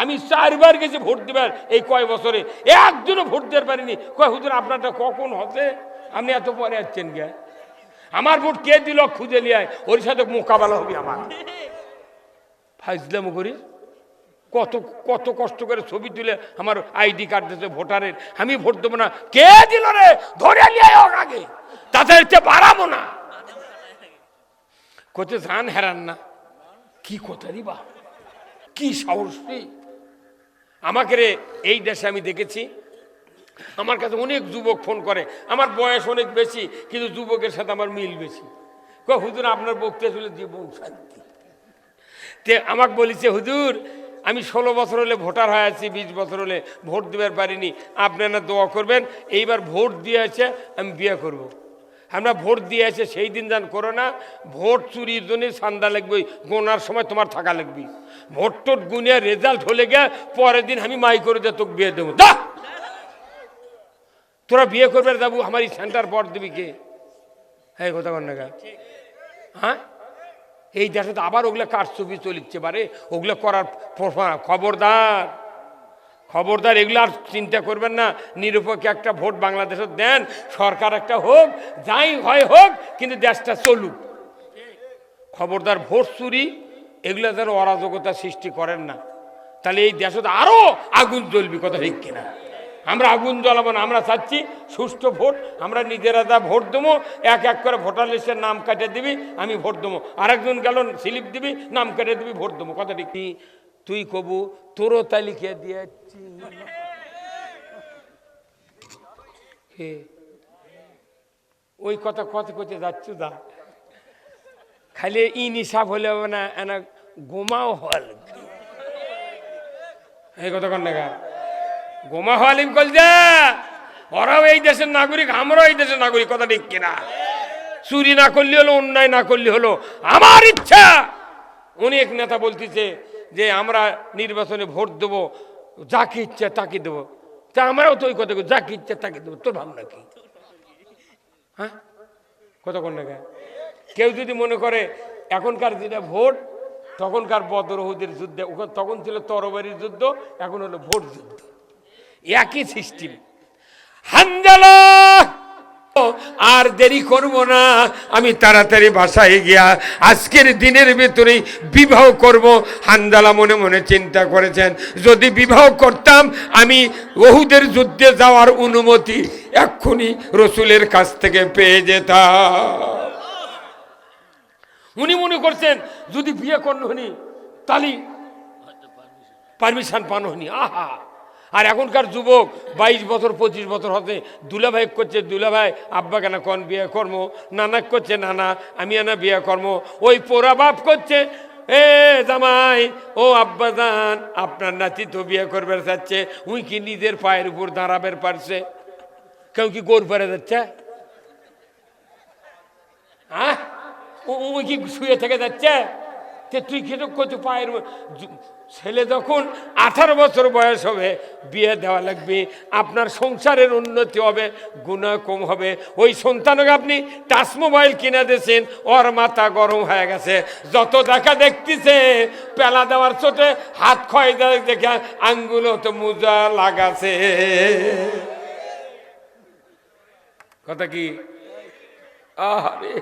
আমি চারবার গেছি ভোট দেবার, এই কয় বছরে। একজনও ভোট দিতে পারিনি। কয়, হুজুর, আপনারটা কখন হতে আপনি এত পরে আসছেন গে আমার ভোট কে দিল? খুঁজে নিয়ে ওর সাথে মোকাবেলা হবে আমার। ফাইজলাম করিস। কত কত কষ্ট করে ছবি তুলে আমার আইডি কার্ড দিতে ভোটারের। আমি ভোট দেবো না। কে দিল রে? ধরে নিয়ে আগে। তাদের বাড়াবো না। কোথায় ধান হেরান না। কি কথারই বা কি সাহসী আমাকে রে, এই দেশে আমি দেখেছি। আমার কাছে অনেক যুবক ফোন করে। আমার বয়স অনেক বেশি, কিন্তু যুবকের সাথে আমার মিল বেশি। কয়, হুজুর, আপনার বক্তৃতা ছিল জীবন শান্তি। তে আমাকে বলেছে, হুজুর, আমি ষোলো বছর হলে ভোটার হয়ে আছি, বিশ বছর হলে ভোট দেবার পারিনি। আপনারা দোয়া করবেন, এইবার ভোট দিয়ে আছে আমি বিয়ে করব। আমরা ভোট দিয়ে আছে সেই দিন যান করো না। ভোট চুরির জন্য সান্দা লাগবে, গোনার সময় তোমার থাকা লাগবে। ভোট টোট গুনিয়ে রেজাল্ট হলে গিয়ে পরের দিন আমি মাই করে দিয়ে তোকে বিয়ে দেবো। দা তোরা বিয়ে করবে যাব আমার এই সেন্টার পর দিবি কে? হ্যাঁ কথা কন না? হ্যাঁ? এই দেশে তো আবার ওগুলো কারচুপি চলিচ্ছে পারে ওগুলো করার খবরদার। খবরদার, এগুলো আর চিন্তা করবেন না। নিরপেক্ষ একটা ভোট বাংলাদেশে দেন, সরকার একটা হোক, যাই হয় হোক, কিন্তু দেশটা চলুক। খবরদার, ভোট চুরি, এগুলো যেন অরাজকতা সৃষ্টি করেন না। তাহলে এই দেশে তো আরও আগুন জ্বলবি কথা ঠিক কিনা? আমরা আগুন জ্বলাবো না, আমরা চাচ্ছি সুষ্ঠু ভোট, আমরা নিজেরা যা ভোট দেবো, এক এক করে ভোটার লিস্টের নাম কাটে দিবি, আমি ভোট দেবো। আরেকজন গেল, স্লিপ দিবি, নাম কেটে দিবি, ভোট দেবো, কথা ঠিক? তুই কবু, তোরও তালিকা দিয়েছি ওই কথা কথা করতে যাচ্ছ দা? খালি ই নিশাব হলে হবে না, এনা গোমাও হল। এই কথা কন দেখা গোমা হলিম কল যা, ওরাও এই দেশের নাগরিক, আমরাও এই দেশের নাগরিক, কথা ঠিক কিনা? চুরি না করলে হলো, অন্যায় না করলে হলো, আমার ইচ্ছা। অনেক নেতা বলতেছে যে আমরা নির্বাচনে ভোট দেবো, যাকে ইচ্ছা তাকে দেবো। তা আমরাও তো ওই কথা যাকে ইচ্ছা তাকে দেবো। তোর ভাবনা কি? হ্যাঁ? কথা কোন না কেউ যদি মনে করে এখনকার যেটা ভোট, তখনকার বদরহুদের যুদ্ধে, ওখানে তখন ছিল তরবারির যুদ্ধ, এখন হলো ভোট যুদ্ধ। একই সিস্টেম হানজালা! আর দেরি করব না। আমি তাড়াতাড়ি বাসায় গিয়া আজকের দিনের ভেতরেই বিবাহ করব। হানজালা মনে মনে চিন্তা করেছেন, যদি বিবাহ করতাম আমি ওহুদের যুদ্ধে যাওয়ার অনুমতি এক্ষুনি রসুলের কাছ থেকে পেয়ে যেতাম। উনি মনে করছেন, যদি বিয়ে করল হনি তাহলে পারমিশন পানো হনি আহা! আর এখনকার যুবক বাইশ বছর, পঁচিশ বছর হতে দুলাভাই করছে, দুলাভাই, আব্বা কেন কন বিয়ে কর্ম? নানা করছে, নানা, আমি এনা বিয়ে কর্ম। ওই পোড়া বাপ করছে, এ জামাই, ও আব্বা জান, আপনার নাতি তো বিয়ে করবে চাচ্ছে উই কি নিজের পায়ের উপর দাঁড়াবের পারছে? কেউ কি গোর পারে যাচ্ছে? হ্যাঁ ওই কি শুয়ে থেকে যাচ্ছে? তে তুই খেতে কত পায়ের ছেলে যখন আঠারো বছর বয়স হবে, বিয়ে দেওয়া লাগবে, আপনার সংসারের উন্নতি হবে, গুণা কম হবে। ওই সন্তানকে আপনি টাচ মোবাইল কিনে দিয়েছেন, ওর মাথা গরম হয়ে গেছে। যত দেখা দেখতেছে, পেলা দেওয়ার চোটে হাত দেয়, দেখে আঙ্গুল তো মোজা লাগাছে। কথা কি? আরে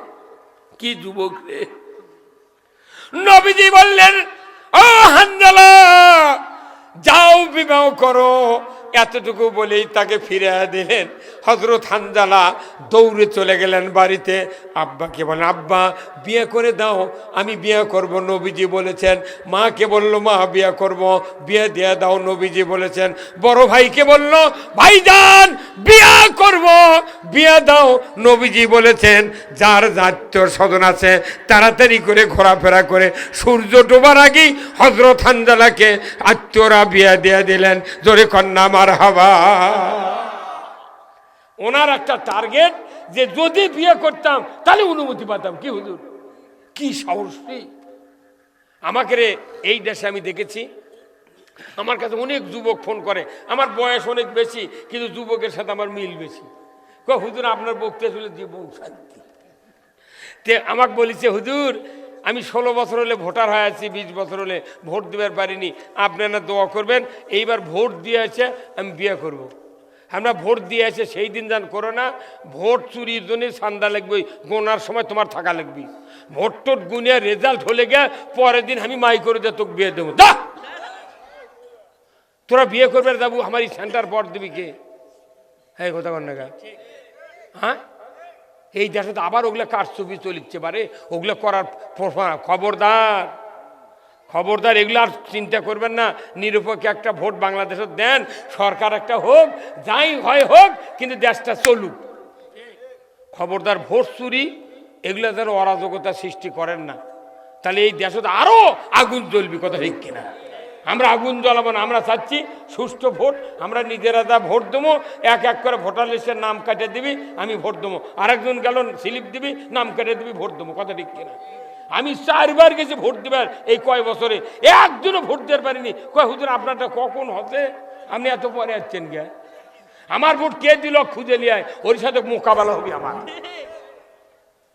কি যুবক রে। নবীজি বললেন, ও হান্দালা, যাও বিবাহ করো। এতটুকু বলেই তাকে ফিরে দিলেন। হজরত হানজালা দৌড়ে চলে গেলেন বাড়িতে। আব্বাকে বলেন, আব্বা, বিয়ে করে দাও, আমি বিয়ে করব। নবীজি বলেছেন, মাকে বলল, মা, বিয়ে করব, বিয়ে দিয়ে দাও। নবীজি বলেছেন, বড় ভাইকে বলল, ভাইজান, বিয়ে করব। বিয়ে দাও, নবীজি বলেছেন, যার জাত্য সদন আছে, তাড়াতাড়ি করে ঘোরাফেরা করে, সূর্য ডোবার আগেই হজরত হানজালাকে আত্মীয়রা বিয়ে দিয়ে দিলেন। জোরে কন্যা মার হাবা ওনার একটা টার্গেট যে যদি বিয়ে করতাম, তাহলে অনুমতি পাতাম। কি হুজুর? কি সাহসী আমাকে রে, এই দেশে আমি দেখেছি, আমার কাছে অনেক যুবক ফোন করে, আমার বয়স অনেক বেশি, কিন্তু যুবকের সাথে আমার মিল বেশি। কয় হুজুর, আপনার বক্তৃতা ছিল জীবন শান্তি। তে আমাকে বলেছে, হুজুর, আমি ষোলো বছর হলে ভোটার হয়ে আছি, বিশ বছর হলে ভোট দেবার পারিনি আপনারা দোয়া করবেন, এইবার ভোট দিয়ে আছে, আমি বিয়ে করব। আমরা ভোট দিয়ে আছে, সেই দিন যান করো না, ভোট চুরির জন্য সান্দা লাগবে গোনার সময় তোমার থাকা লাগবে। ভোট টোট গুনিয়া রেজাল্ট হলে গিয়ে পরের দিন আমি মাই করে দিয়ে তোকে বিয়ে দেবো। দা তোরা বিয়ে করবে যাব, আমার এই সেন্টার পর দিবি কে? হ্যাঁ কথা কন না গা? হ্যাঁ? এই দেশে তো আবার ওগুলো কার ছবি চলিচ্ছে পারে ওগুলো করার খবরদার। খবরদার, এগুলো আর চিন্তা করবেন না। নিরপেক্ষ একটা ভোট বাংলাদেশে দেন, সরকার একটা হোক, যাই হয় হোক, কিন্তু দেশটা চলুক। খবরদার ভোট চুরি, এগুলো যেন অরাজকতা সৃষ্টি করেন না। তাহলে এই দেশে তো আরও আগুন জ্বলবি, কথা ঠিক কিনা? আমরা আগুন জ্বলাবো না, আমরা চাচ্ছি সুষ্ঠু ভোট, আমরা নিজেরা যা ভোট দেবো, এক এক করে ভোটার লিস্টের নাম কাটে দিবি, আমি ভোট দেবো। আরেকজন গেল, স্লিপ দিবি, নাম কেটে দিবি, ভোট দেবো। কথা ঠিক কিনা? আমি চারবার গেছি ভোট দেবার এই কয় বছরে, একজনও ভোট দিতে পারিনি। কয়, হুজুর, আপনারটা কখন হতে? আপনি এত পরে আসছেন গে আমার ভোট কে দিল? খুঁজে নিয়ে ওর সাথে মোকাবেলা হবে আমার।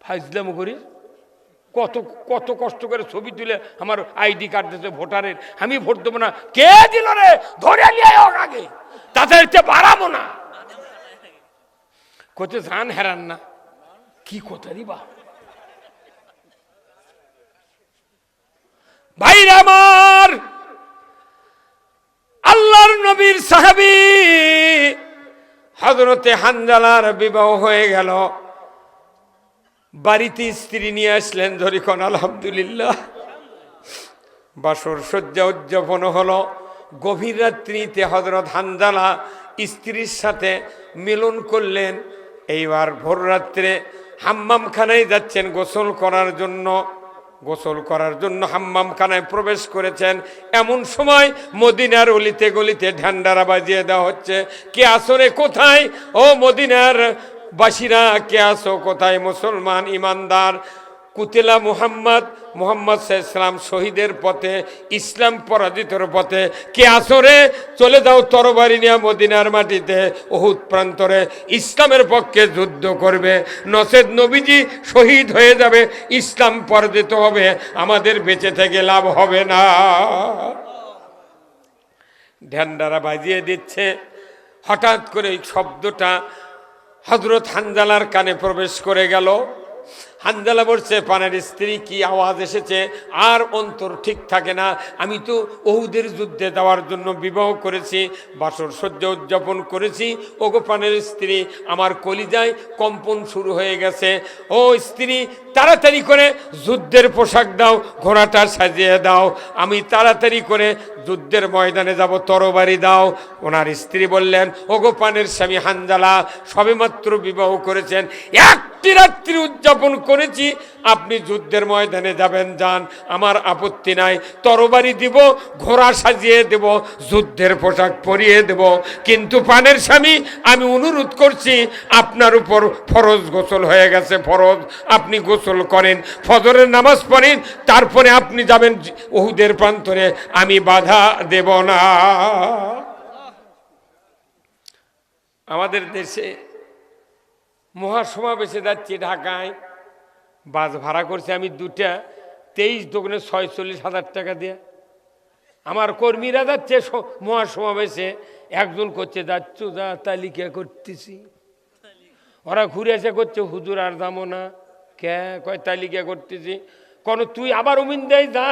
ফাইজলামো করিস? কত কত কষ্ট করে ছবি তুলে আমার আইডি কার্ড দিতে ভোটারের। আমি ভোট দেবো না। কে দিল রে? ধরে নিয়ে আগে। তাদের বাড়াবো না। কোথায় ধান হেরান না। কি কথা রি বা ভাইরা আমার আল্লাহর নবীর সাহাবী হজরতে হানজালার বিবাহ হয়ে গেল। বাড়িতে স্ত্রী নিয়ে আসলেন ধরিকন আলহামদুলিল্লাহ। বাসর শয্যা উদযাপন হলো। গভীর রাত্রিতে হজরত হানজালা স্ত্রীর সাথে মিলন করলেন। এইবার ভোর রাত্রে হাম্মামখানায় যাচ্ছেন গোসল করার জন্য। গোসল করার জন্য হাম্মামখানায় প্রবেশ করেছেন। এমন সময় মদিনার অলিতে গলিতে ঢান্ডারা বাজিয়ে দেওয়া হচ্ছে। কে আসরে কোথায়? ও মদিনার বাসিরা, কে আসো কোথায়? মুসলমান, ইমানদার, কুতিলা মুহাম্মদ মুহাম্মদ ইসলাম শহীদের পথে, ইসলাম পরাজিতর পথে, কে আসরে চলে যাও তরবারি নিয়ে মদিনার মাটিতে অহুত প্রান্তরে। ইসলামের পক্ষে যুদ্ধ করবে। নসেদ নবীজি শহীদ হয়ে যাবে, ইসলাম পরাজিত হবে, আমাদের বেঁচে থেকে লাভ হবে না। ঢ্যান্ডারা বাজিয়ে দিচ্ছে। হঠাৎ করে এই শব্দটা হজরত হানজালার কানে প্রবেশ করে গেল। হানজালা বলছে, পানের স্ত্রী, কি আওয়াজ এসেছে? আর অন্তর ঠিক থাকে না। আমি তো ওহুদের যুদ্ধে দেওয়ার জন্য বিবাহ করেছি, বাসর সহ্য উদযাপন করেছি। ওগো পানের স্ত্রী, আমার কলিজায় কম্পন শুরু হয়ে গেছে। ও স্ত্রী, তাড়াতাড়ি করে যুদ্ধের পোশাক দাও, ঘোড়াটা সাজিয়ে দাও। আমি তাড়াতাড়ি করে যুদ্ধের ময়দানে যাব, তরবারি দাও। ওনার স্ত্রী বললেন, ওগো পানের স্বামী হানজালা সবেমাত্র বিবাহ করেছেন। একটি রাত্রি উদযাপন করেছি। আপনি যুদ্ধের ময়দানে যাবেন, যান। আমার আপত্তি নাই। তরবারি দিব, ঘোড়া সাজিয়ে দেব, যুদ্ধের পোশাক পরিয়ে দেব। কিন্তু পানের স্বামী, আমি অনুরোধ করছি, আপনার উপর ফরজ গোসল হয়ে গেছে, ফরজ। আপনি গোসল করেন, ফজরের নামাজ পড়েন, তারপরে আপনি যাবেন ওহুদের প্রান্তরে। আমি বাধা দেব না। আমাদের দেশে মহাসমাবেশে যাচ্ছি ঢাকায়। বাস ভাড়া করছে আমি দুটা তেইশ দোকানে ছয়চল্লিশ হাজার টাকা দিয়ে। আমার কর্মীরা যাচ্ছে মহাসমাবেশে, একজন করছে, যাচ্ছ, যা, তালিকা করতেছি। ওরা ঘুরে এসে করছে, হুজুর আর দামো না। কে? কয়, তালিকা করতেছি। কোন, তুই আবার উমিন দেয় যা।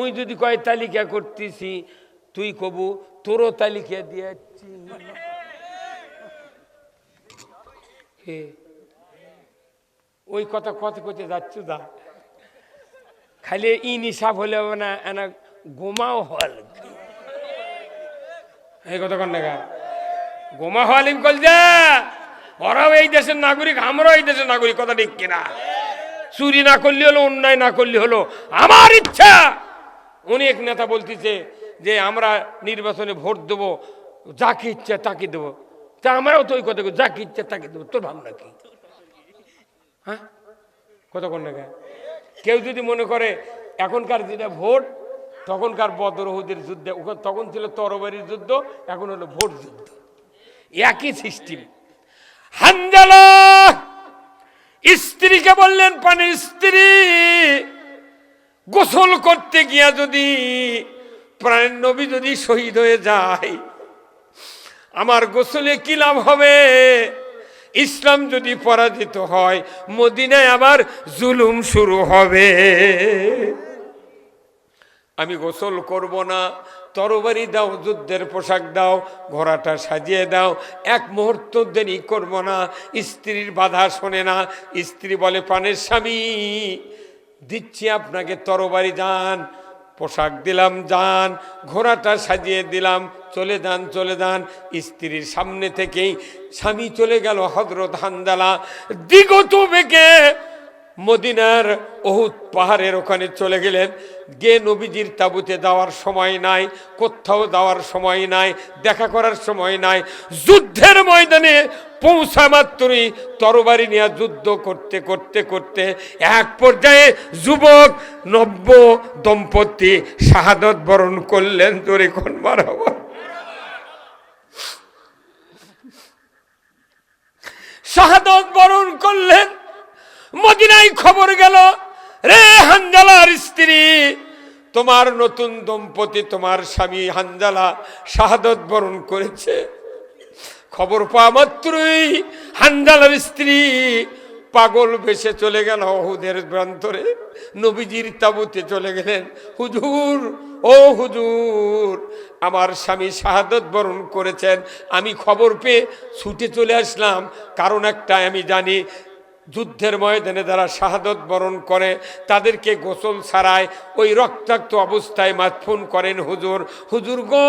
উই যদি কয় তালিকা করতেছি, তুই কবু, তোরও তালিকা দিয়েছি হে। ওই কথা কথা করতে যাচ্ছ দা। খালি ই নিশাব হলে হবে না, এনা গোমাও হল। এই কথা কন দেখা গোমা হলিম কল যা ওরাও এই দেশের নাগরিক, আমরাও এই দেশের নাগরিক, কথা ঠিক কিনা? চুরি না করলে হলো, অন্যায় না করলে হলো, আমার ইচ্ছা। অনেক নেতা বলতেছে যে আমরা নির্বাচনে ভোট দেবো, যাকে ইচ্ছা তাকে দেবো। তা আমরাও তো ওই কথা যাকে ইচ্ছা তাকে দেবো। তোর ভাবনা কি? হ্যাঁ? কতক্ষণ না কেউ যদি মনে করে এখনকার যেটা ভোট, তখনকার বদরহুদের যুদ্ধে, ওখানে তখন ছিল তরবারির যুদ্ধ, এখন হলো ভোট যুদ্ধ। একই সিস্টেম হানজালা! স্ত্রীকে বললেন, পানির স্ত্রী! গোসল করতে গিয়া যদি প্রাণের নবী যদি শহীদ হয়ে যায়, আমার গোসলে কি লাভ হবে? ইসলাম যদি পরাজিত হয়, মদিনায় আবার জুলুম শুরু হবে। আমি গোসল করব না, তরবারি দাও, যুদ্ধের পোশাক দাও, ঘোড়াটা সাজিয়ে দাও, এক মুহূর্ত দেরি করব না, স্ত্রীর বাধা শোনে না, স্ত্রী বলে, প্রাণের স্বামী দিচ্ছি আপনাকে তরবারি যান পোশাক দিলাম যান ঘোড়াটা সাজিয়ে দিলাম, চলে যান চলে যান। স্ত্রীর সামনে থেকেই স্বামী চলে গেল হজরত হান্দালা দিগত বেগে মদিনার অহুত পাহাড়ের ওখানে চলে গেলেন। গে নবীজির তাবুতে যাওয়ার সময় নাই, কোথাও যাওয়ার সময় নাই, দেখা করার সময় নাই। যুদ্ধের ময়দানে পৌঁছা মাত্রই তরবারি নিয়ে যুদ্ধ করতে করতে করতে এক পর্যায়ে যুবক নব্য দম্পতি শাহাদত বরণ করলেন তোরে কোন মারাবা। শাহাদত বরণ করলেন, মদিনায় খবর গেল, রে হানজালার স্ত্রী, তোমার নতুন দম্পতি, তোমার স্বামী হানজালা শাহাদত বরণ করেছে। খবর পাওয়া মাত্রই হান্ডালার স্ত্রী। পাগল বেশে চলে গেল হুদের প্রান্তরে নবীজির তাবুতে চলে গেলেন, হুজুর, ও হুজুর, আমার স্বামী শাহাদত বরণ করেছেন। আমি খবর পেয়ে ছুটে চলে আসলাম। কারণ একটা আমি জানি যুদ্ধের ময়দানে যারা শাহাদত বরণ করে, তাদেরকে গোসল ছাড়ায় ওই রক্তাক্ত অবস্থায় মাতফুন করেন হুজুর। হুজুর গো,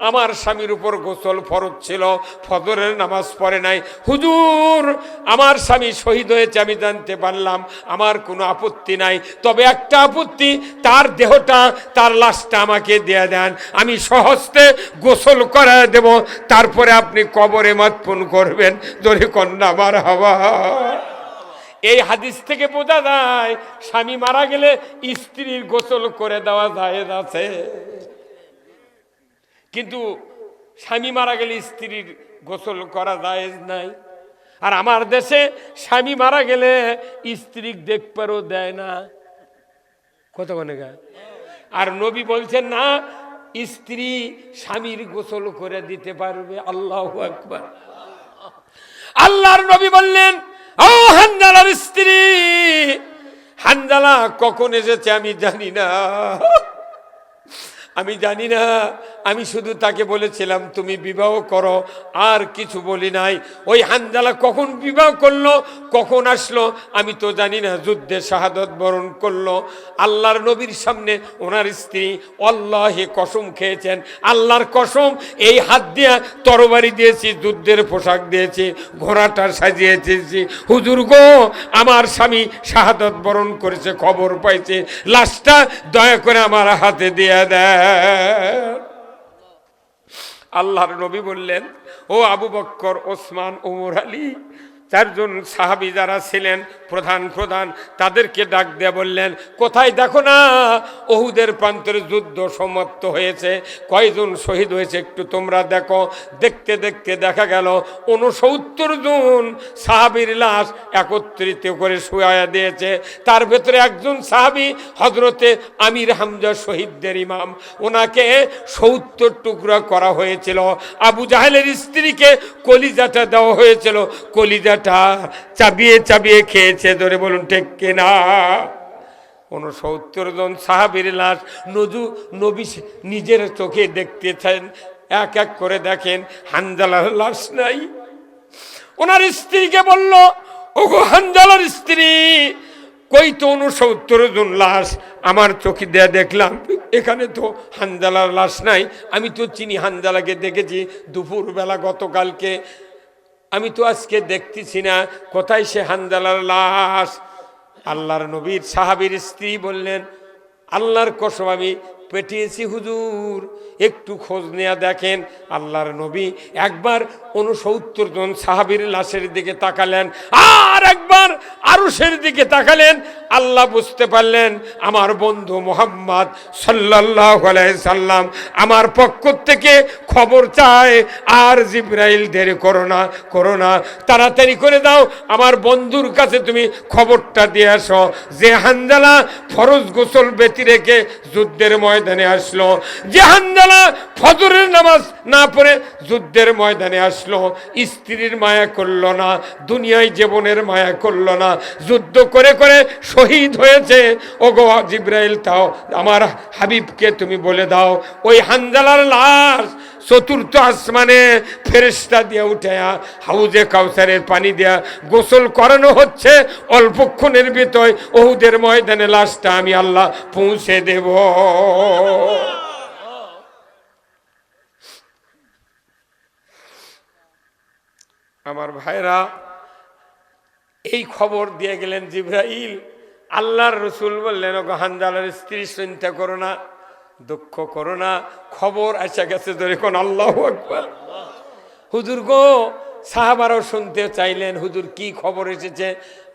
আমার স্বামীর উপর গোসল ফরজ ছিল, ফজরের নামাজ পড়ে নাই। হুজুর, আমার স্বামী শহীদ হয়েছে, আমি জানতে পারলাম, আমার কোনো আপত্তি নাই। তবে একটা আপত্তি, তার দেহটা, তার লাশটা আমাকে দিয়ে দেন। আমি সহস্তে গোসল করা দেব, তারপরে আপনি কবরে মাতফুন করবেন ধরে কন্যা আমার হওয়া। এই হাদিস থেকে বোঝা যায়, স্বামী মারা গেলে স্ত্রীর গোসল করে দেওয়া যায় আছে। কিন্তু স্বামী মারা গেলে স্ত্রীর গোসল করা যায় নাই। আর আমার দেশে স্বামী মারা গেলে স্ত্রী দেখবারও দেয় না। কত গা আর নবী বলছেন, না, স্ত্রী স্বামীর গোসল করে দিতে পারবে। আল্লাহ আকবার। আল্লাহর নবী বললেন ও হানজালার স্ত্রী হানজালা কখন এসেছে আমি জানি না। আমি জানি না আমি শুধু তাকে বলেছিলাম, তুমি বিবাহ করো, আর কিছু বলি নাই। ওই হানজালা কখন বিবাহ করল, কখন আসলো, আমি তো জানি না। যুদ্ধে শাহাদত বরণ করল। আল্লাহর নবীর সামনে ওনার স্ত্রী অল্লাহে কসম খেয়েছেন। আল্লাহর কসম, এই হাত দিয়া তরবারি দিয়েছি, যুদ্ধের পোশাক দিয়েছি, ঘোড়াটা সাজিয়েছি। হুজুর গো, আমার স্বামী শাহাদত বরণ করেছে, খবর পাইছে। লাশটা দয়া করে আমার হাতে দিয়ে দেয় আল্লাহর নবী বললেন ও আবু বক্কর ওসমান ওমর আলী চারজন সাহাবি যারা ছিলেন, প্রধান প্রধান, তাদেরকে ডাক দিয়ে বললেন, কোথায় দেখো না, ওহুদের প্রান্তরে যুদ্ধ সমাপ্ত হয়েছে, কয়জন শহীদ হয়েছে একটু তোমরা দেখো। দেখতে দেখতে দেখা গেল উনসত্তর জন সাহাবির লাশ একত্রিত করে শুয়া দিয়েছে। তার ভেতরে একজন সাহাবি হজরতে আমির হামজা শহীদদের ইমাম। ওনাকে সত্তর টুকরা করা হয়েছিল। আবু জাহেলের স্ত্রীকে কলিজাটা দেওয়া হয়েছিল। কলিজাটা চাবিয়ে চাবিয়ে খেয়েছে, ধরে বলুন, ঠিক কিনা? উনসত্তর জন সাহাবির লাশ নজু নবী নিজের চোখে দেখতেছেন, এক এক করে দেখেন, হানজালার লাশ নাই। ওনার স্ত্রীকে বলল, ওগো হানজালার স্ত্রী, কই তো উনসত্তর জন লাশ? আমার চোখে দেয়া দেখলাম, এখানে তো হানজালার লাশ নাই। আমি তো চিনি হানজালাকে দেখেছি দুপুরবেলা গতকালকে। আমি তো আজকে দেখতেছি না, কোথায় সে হানজালার লাশ? আল্লাহর নবীর সাহাবির স্ত্রী বললেন, আল্লাহর কসম আমি পেটিয়েছি হুজুর, একটু খোঁজ নেয়া দেখেন। আল্লাহর নবী একবার উনসত্তর জন সাহাবির লাশের দিকে তাকালেন, আর একবার আল্লাহর আরুষের দিকে তাকালেন, আল্লাহ বুঝতে পারলেন, আমার বন্ধু মোহাম্মদ সাল্লাহ সাল্লাম আমার পক্ষ থেকে খবর চায়, আর জিব্রাইল দেরি করো না করো না, তাড়াতাড়ি করে দাও, আমার বন্ধুর কাছে তুমি খবরটা দিয়ে আসো। যে হানজালা ফরজ গোসল বেতি রেখে যুদ্ধের ময়দানে আসলো, যে হানজালা ফজরের নামাজ না পড়ে যুদ্ধের ময়দানে আসলো, স্ত্রীর মায়া করল না, দুনিয়ায় জীবনের মায়া করল না। যুদ্ধ করে করে শহীদ হয়েছে। ও গো জিব্রাইল, তাও আমার হাবিবকে তুমি বলে দাও, ওই হানজালার লাশ চতুর্থ আসমানে ফেরেস্তা দিয়ে উঠে হাউজে কাউসারের পানি দেয়া গোসল করানো হচ্ছে। অল্পক্ষণের ভিতর ওহুদের ময়দানে লাশটা আমি আল্লাহ পৌঁছে দেব। আমার ভাইরা এই খবর দিয়ে গেলেন জিব্রাইল। আল্লাহর রসুল বললেন, ওগো হানজালার স্ত্রী, চিন্তা করো না, দুঃখ করো না। খবর আসা গেছে কোন আল্লাহ হুজুর গো, সাহাবারও শুনতে চাইলেন, হুজুর কি খবর এসেছে?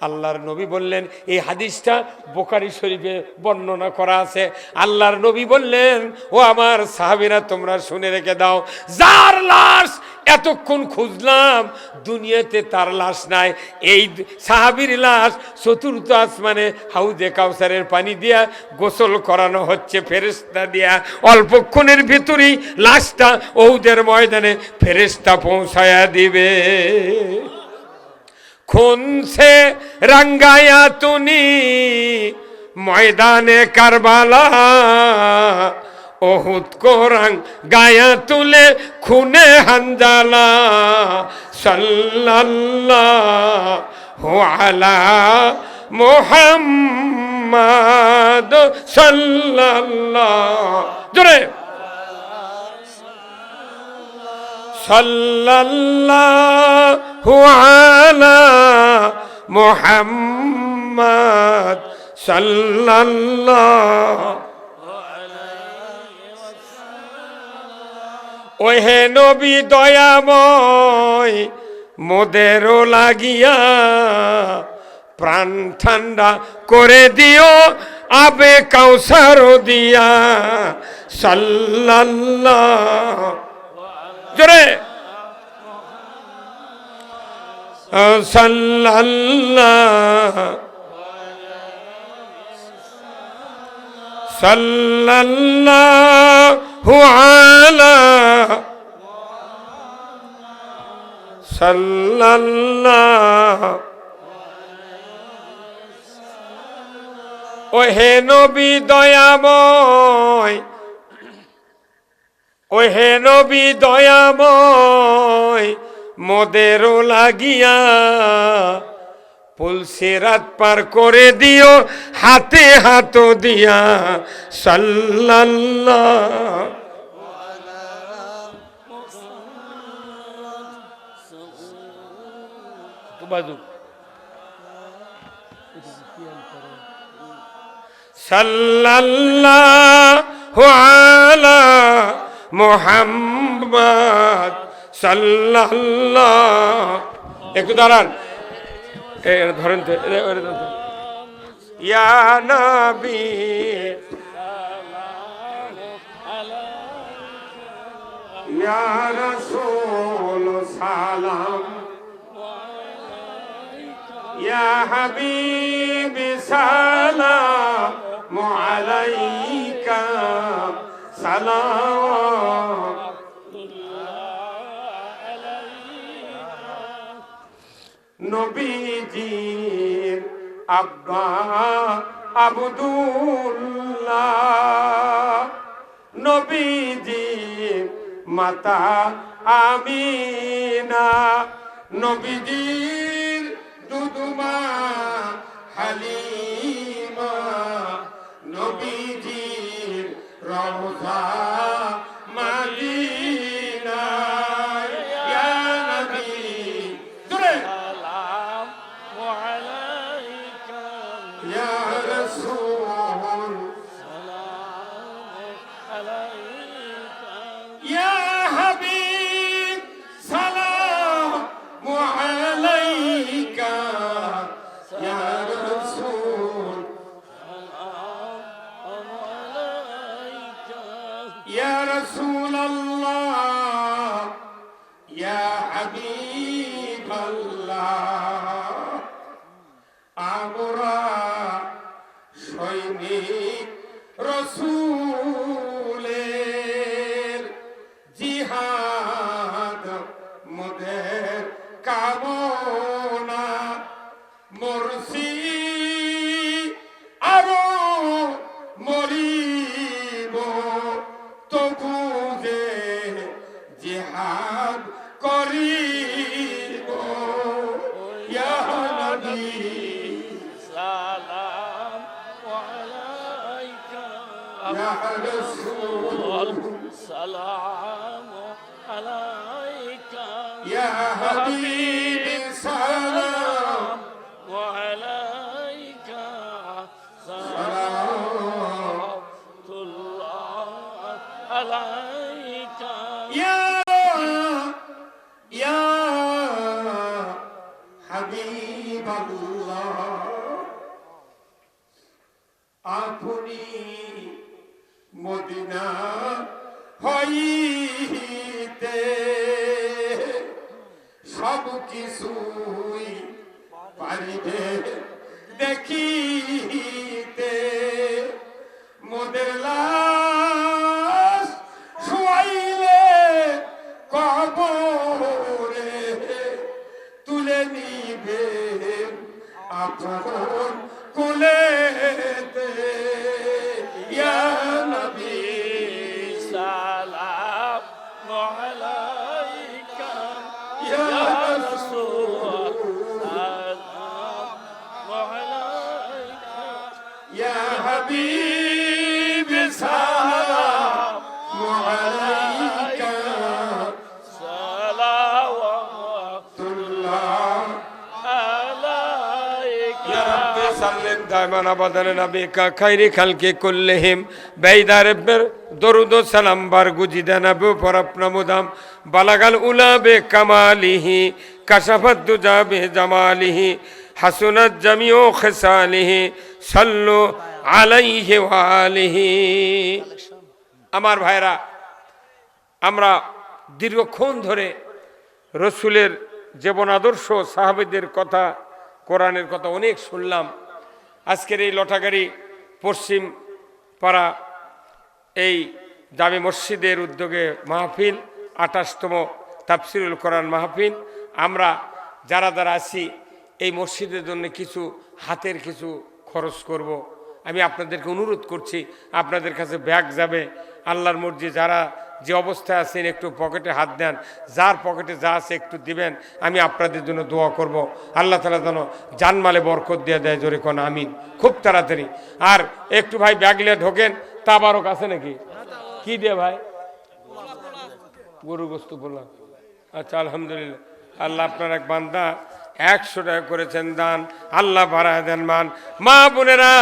আল্লাহর নবী বললেন, এই হাদিসটা বোকারি শরীফে বর্ণনা করা আছে। আল্লাহর নবী বললেন, ও আমার সাহাবিরা, তোমরা শুনে রেখে দাও। যার লাশ এতক্ষণ খুঁজলাম, দুনিয়াতে তার লাশ নাই। এই সাহাবির লাশ চতুর্থ আসমানে হাউজে কাউসারের পানি দিয়া গোসল করানো হচ্ছে ফেরেস্তা দিয়া। অল্পক্ষণের ভিতরেই লাশটা ওদের ময়দানে ফেরেস্তা পৌঁছায়া দিবে। খুন সে রঙ্গায়া তুনি, ময়দানে কারবালা। ওহুদ কো রং গায়া তুলে খুনে হানজালা, সাল্লাল্লাহু আলা মুহাম্মাদ সাল্লাল্লাহ। জোরে। সাল্লাল্লাহু আলা মুহাম্মাদ সাল্লাল্লাহ। ওহে নবী দয়াময়, মোদেরও লাগিয়া প্রাণ ঠান্ডা করে দিও, আবে কাউসারও দিয়া। সাল্লাল্লাহ। জোরে। সাল্লাল্লাহ। সাল্লাল্লাহু। আলা সাল্লাল্লাহ। ও হে নবী দয়াময় ও হে নবী দয়াময় মোদেরও লাগিয়া পুলসে রাত পার করে দিও, হাতে হাত দিয়া। সাল্লাল্লাহ। সাল্লাল্লাহু আলা মুহাম্মদ সাল্লাল্লাহ। একটু দাঁড়ান। ধরেন তো। ইয়া নবী। ইয়া সালাম। ইয়া হাবিবি সালাম সালাম। নবীজির আব্বা আবদুল্লাহ। নবীজির মাতা আমিনা। নবীজির দুদুমা হালিমা। নবীজির রওজা। জিহাদ করিব। ইয়া নবী সালাম isso আবাদান খাইরি খালকে দরুদ সালাম বার বালাগাল উলাবে কামালিহি, কাশাফাত দুজাবে জামালিহি, হাসুনাত জামিও খেসালিহি, সাল্লু আলাইহি ওয়ালিহি আমার ভাইরা, আমরা দীর্ঘক্ষণ ধরে রসুলের জীবন আদর্শ, সাহাবেদের কথা, কোরআনের কথা অনেক শুনলাম। আজকের এই লটাগাড়ি পশ্চিম পাড়া এই জামে মসজিদের উদ্যোগে মাহফিল, আঠাশতম তাফসিরুল কোরআন মাহফিল আমরা যারা যারা আছি, এই মসজিদের জন্য কিছু হাতের কিছু খরচ করব। আমি আপনাদেরকে অনুরোধ করছি, আপনাদের কাছে ব্যাগ যাবে, আল্লাহর মর্জি, যারা যে অবস্থায় আছেন, একটু পকেটে হাত দেন, যার পকেটে যা আছে একটু দিবেন, আমি আপনাদের জন্য দোয়া করব। আল্লাহ তালা যেন জানমালে বরকত দিয়ে দেয়, জোরে কোন আমিন। খুব তাড়াতাড়ি। আর একটু ভাই ব্যাগ নিয়ে ঢোকেন, তাবারক আছে নাকি? কি দিয়ে ভাই? গরু গোস্ত বললাম আচ্ছা আলহামদুলিল্লাহ। আল্লাহ আপনার এক বান্দা একশো টাকা করেছেন দান, আল্লাহ বাড়ায় দেন মান। মা বোনেরা